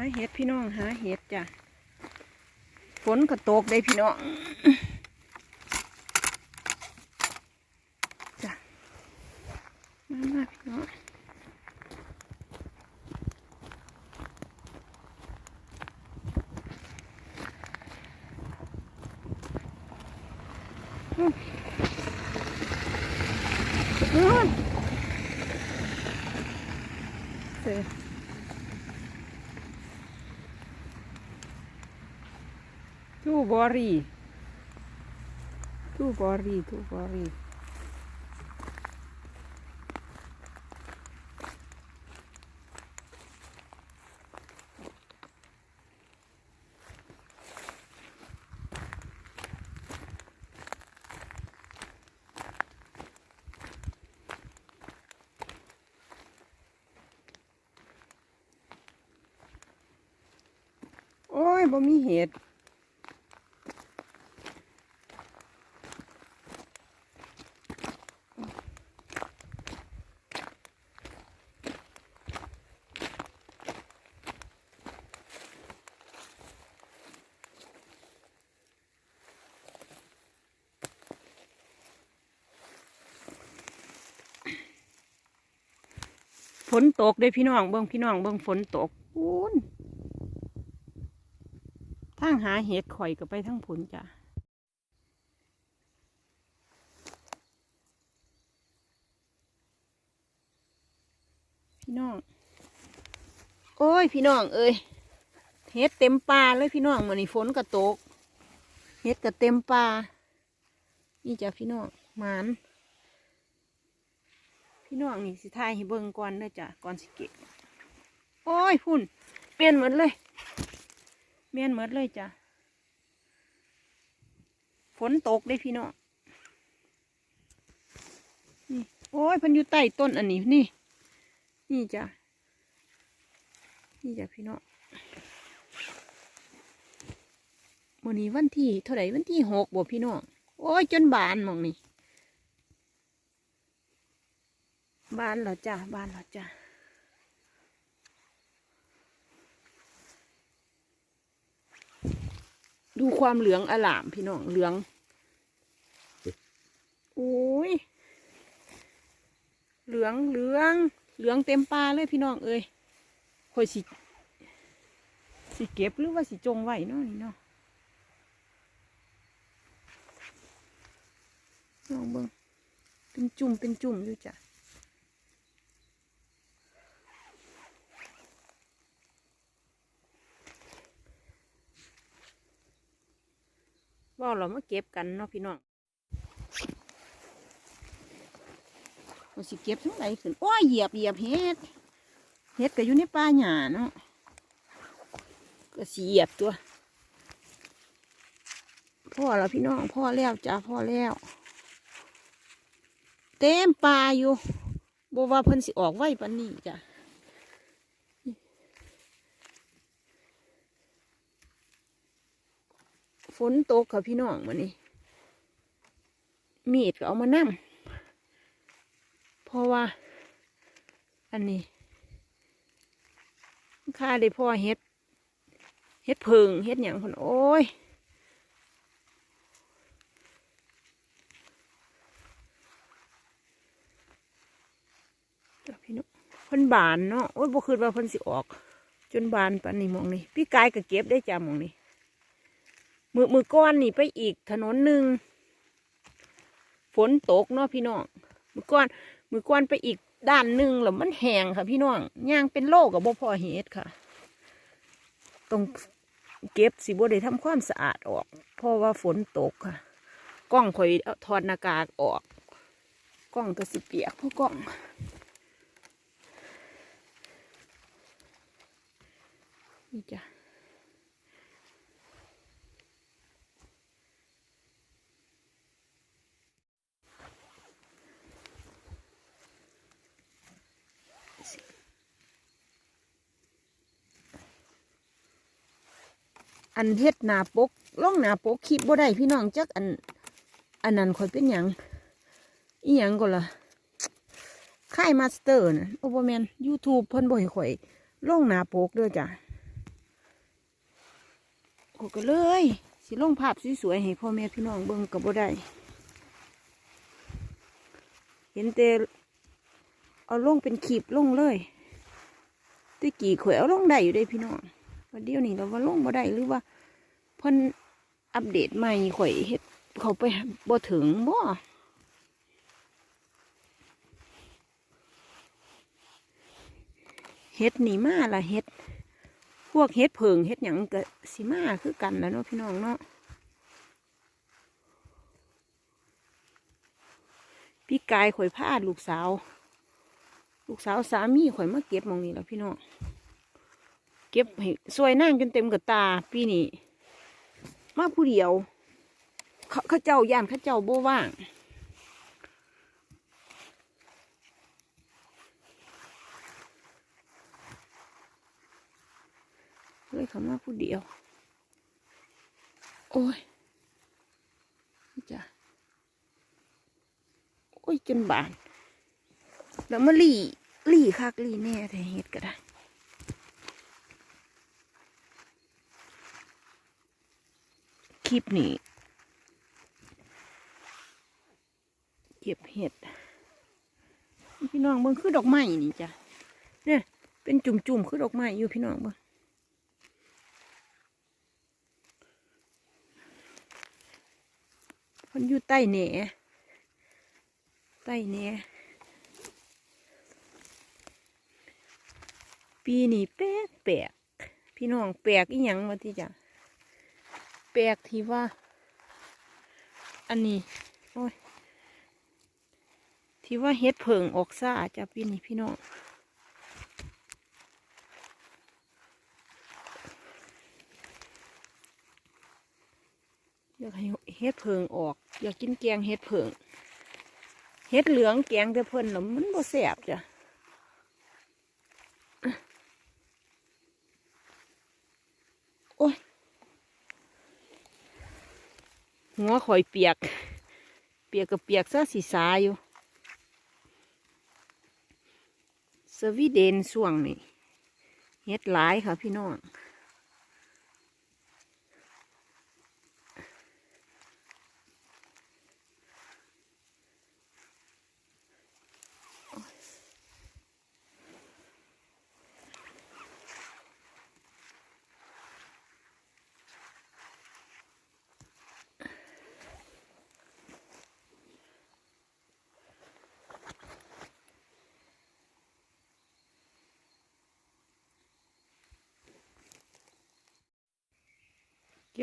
าเห็ดพี่น้องหาเห็ดจ้ะฝนก็ตกได้พี่น้องจ้ะมามาพี่น้องอืมนู่นเสร็จ ทูบอรีทูบอรีทูบอรีโอ้ยบ่มีเห็ด ฝนตกเด้อพี่น้องเบิ่งพี่น้องเบิ่งฝนตกปูนทางหาเห็ดข่อยก็ไปทั้งผลจ้ะพี่น้อง โอ้ยพี่น้องเอ้ยเห็ดเต็มป่าเลยพี่น้องมื้อนี้ฝนก็ตกเห็ดก็เต็มป่านี่จ้ะพี่น้องหมาน พี่น้องนี่สิทายให้เบิ่งก่อนเด้อจ้ะก่อนสิเก็บโอ้ยพุ่นเปลี่ยนหมดเลยเปลี่ยนหมดเลยจ้ะฝนตกได้พี่น้องนี่โอ้ยพันอยู่ใต้ต้นอันนี้นี่ นี่จ้ะนี่จ้ะพี่น้องวันนี้วันที่เท่าไหร่วันที่หกบ่พี่น้องโอ้ยจนบานมองนี่ บ้านเหรอจ้ะบ้านเหรอจ้ะดูความเหลืองอลามพี่น้องเหลืองโอ้ยเหลืองเหลืองเหลืองเต็มปลาเลยพี่น้องเอ้ยคอยสิสิเก็บหรือว่าสิจงไว้เนาะนี่เนาะลองเบิ่งเป็นจุ่มเป็นจุ่มอยู่จ้ะ ว่าเรามาเก็บกันเนาะพี่น้องเราสิเก็บทั้งไหนขึ้นโอ้ยเหยียบเหยียบเฮ็ดเฮ็ดก็อยู่ในป่าหญ้าเนาะก็สิเหยียบตัวพ่อแล้วพี่น้องพ่อแล้วจ้าพ่อแล้ว เต็มป่าอยู่บว่าเพิ่นสิออกไว้ปานนี้จ้ะ ฝนตกค่ะพี่น้องวันนี้มีดก็เอามานั่งเพราะว่า อันนี้ค่าได้พ่อเฮ็ดเฮ็ดเพิงเฮ็ดอย่างคนโอ้ยพี่น้องเพิ่นบานเนาะโอ้ยบ่คืนว่าเพิ่นสิออก จนบานปานนี้มองนี่พี่กายก็เก็บได้จ้ามองนี่ มือมือก้อนนี่ไปอีกถนนหนึ่งฝนตกเนาะพี่น้องมือก้อน มือก้อนไปอีกด้านหนึ่งแล้วมันแห้งค่ะ พี่น้องย่างเป็นโลกกับบ่พอเฮ็ดค่ะต้องเก็บสิบ่ได้ทำความสะอาดออก เพราะว่าฝนตกค่ะ กล้องข่อยเอาถอดหน้ากากออก กล้องก็สิเปียกเพราะกล้องนี่จ้ะ อันเฮ็ดหนาปกล่องหนาปกคลิปบ่ได้พี่น้องจักอัน อันนั้นข่อยเป็นหยังอีหยังก็ล่ะค่ายมาสเตอร์นะโอเปอร์แมนยูทูบเพิ่นบ่ให้ข่อยล่องหนาปกเด้อจ้ะกูก็เลย สิลงภาพสวยๆให้พ่อแม่พี่น้องเบิ่งกับบ่ได้ เห็นแต่เอาลงเป็นขีบลงเลยตะกี่ข่อยเอาลงได้อยู่ได้พี่น้อง วันเดียวนี้เราว่าลงบ่ได้หรือว่าเพิ่นอัปเดตใหม่ข่อยเฮ็ดเขาไปบ่ถึงบ่เฮ็ดนี่มาละเฮ็ด พวกเฮ็ดเพิงเฮ็ดหยังก็สิมาคือกันนะเนาะพี่น้องเนาะพี่กายข่อยพาลูกสาว ลูกสาวสามีข่อยมาเก็บมองนี้แล้วพี่น้อง เก็บให้สวยนั่งจนเต็มกับตาปีนี้มาผู้เดียวเขาเขาเจ้าย่านเขาเจ้าโบว่างเลยเขามาผู้เดียว โอ้ยจ้ะโอ้ยจนบาน แล้วมาหลี่หลี่คักหลี่แน่แต่เฮ็ดก็ได้ คลิปนี้ เก็บเห็ด พี่น้องเบิ่งคือดอกไม้นี่จ้ะเนี่ยเป็นจุ่มๆคือดอกไม้อยู่พี่น้องเบิ่งมันอยู่ใต้แหนใต้แหนปีนี้แปลกแปลกพี่น้องแปลกอีหยังวะที่จ้ะ แปลกที่ว่า อันนี้ โอ้ย ที่ว่าเฮ็ดเผิงออกซ่าจ้ะปีนี้พี่น้องอยากให้เฮ็ดเผิงออก อยากกินแกงเฮ็ดเผิงเฮ็ดเหลืองแกงแต่เพิ่นน่ะมันบ่แซ่บจ้ะ โอ้ย หัวข่อยเปียก เปียกกับเปียกซะสีสาอยู่สวีเดนส่วงนี่เฮ็ดหลายค่ะพี่น้อง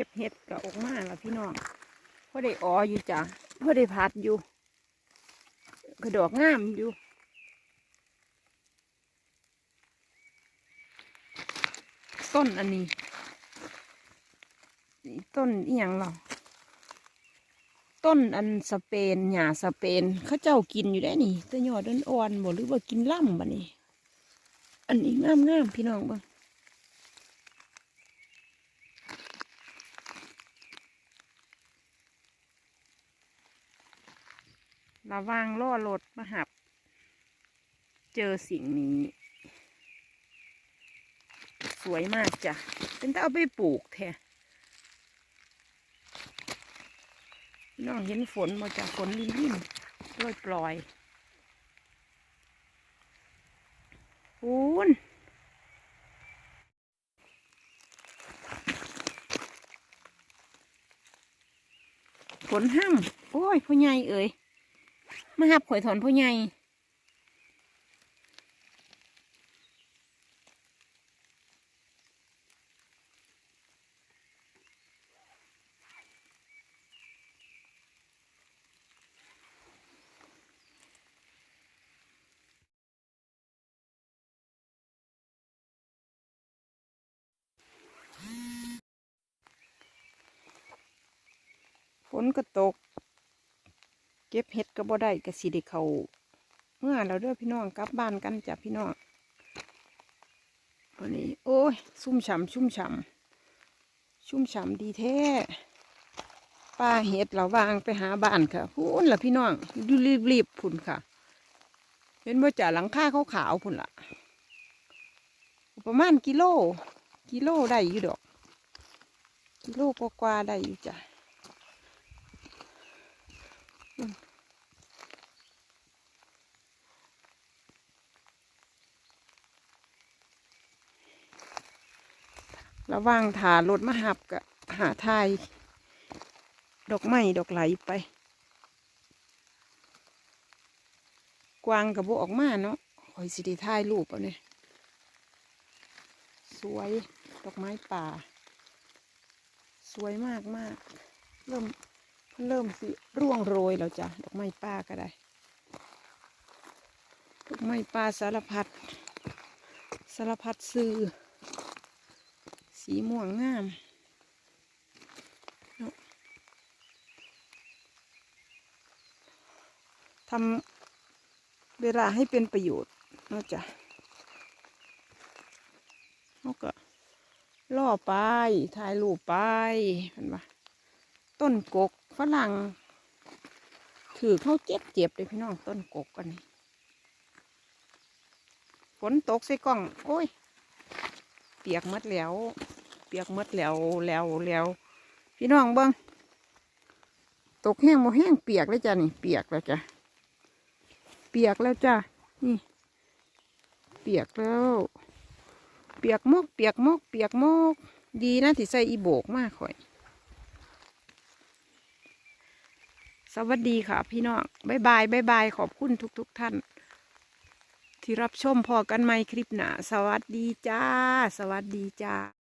ก็บเห็ดก็ออกมาแล้วพี่น้องพอได้อออยู่จ้ะพอได้พัดอยู่ กระดอกงามอยู่ต้นอันนี้ต้นอีหยังเหราต้นอันสเปนหญ้าสเปนเขาเจ้ากินอยู่ได้นี่แต่ยอดอ่อนๆบ่หรือว่ากินล่ำบ่นี่อันนี้งามๆพี่น้องบ่ ระวังล่อรถมาหับ เจอสิ่งนี้ สวยมากจ้ะ เป็นแต่เอาไปปลูกแท้น้องเห็นฝนมาจากฝนลินลินปล่อยปล่อยปูนฝนห้ำโอ้ยพ่อใหญ่เอ่ย มาหับข่อยถอนพ่อใหญ่ฝนก็ตก เก็บเห็ดก็บ่ได้ก็สิได้เขาเมื่อเราเด้อพี่น้องกลับบ้านกันจ้ะพี่น้องวันนี้ โอ้ยชุ่มฉ่ำชุ่มฉ่ำชุ่มฉ่ำดีแท้ป้าเห็ดเราวางไปหาบ้านค่ะพูนล่ะพี่น้องดูรีบๆพุ่นค่ะ เห็นว่าจ่าหลังคาขาวขาวพุ่นล่ะ ประมาณกิโล กิโลได้อยู่ดอก กิโลกว่าๆได้อยู่จ้ะ ระว่างถารถมาหับกับหาทายดอกไม้ดอกไหลไป กวางกับโบออกมาเนาะคอยสิได้ถ่ายรูปเอาเนี่ยสวยดอกไม้ป่า สวยมากมากเริ่มเริ่มสิร่วงโรยแล้วจ้ะดอกไม้ป่าก็ได้ดอกไม้ป่าสารพัดสารพัดซื้อ สีม่วงงามทำเวลาให้เป็นประโยชน์นะจ้ะเขาก็ล่อไปถ่ายรูปไปเห็นปะต้นกกฝรั่งถือเข้าเจ็บเจ็บเลยพี่น้องต้นกกกันนี่ฝนตกใส่กล้อง โอ้ย เปียกหมดแล้ว เปียกมดแล้วแล้วแล้วพี่น้องเบิ้งตกแห้งโมแห้งเปียกแล้วจ้ะนี่เปียกแล้วจ้ะเปียกแล้วจ้ะนี่ เปียกแล้ว เปียกมกเปียกมกเปียกมกดีนะที่ใส่อีโบกมากข่อย สวัสดีค่ะ พี่น้องบายบายบายบายขอบคุณทุกทุกท่าน ที่รับชมพอกันไหมคลิปหนาสวัสดีจ้า สวัสดีจ้า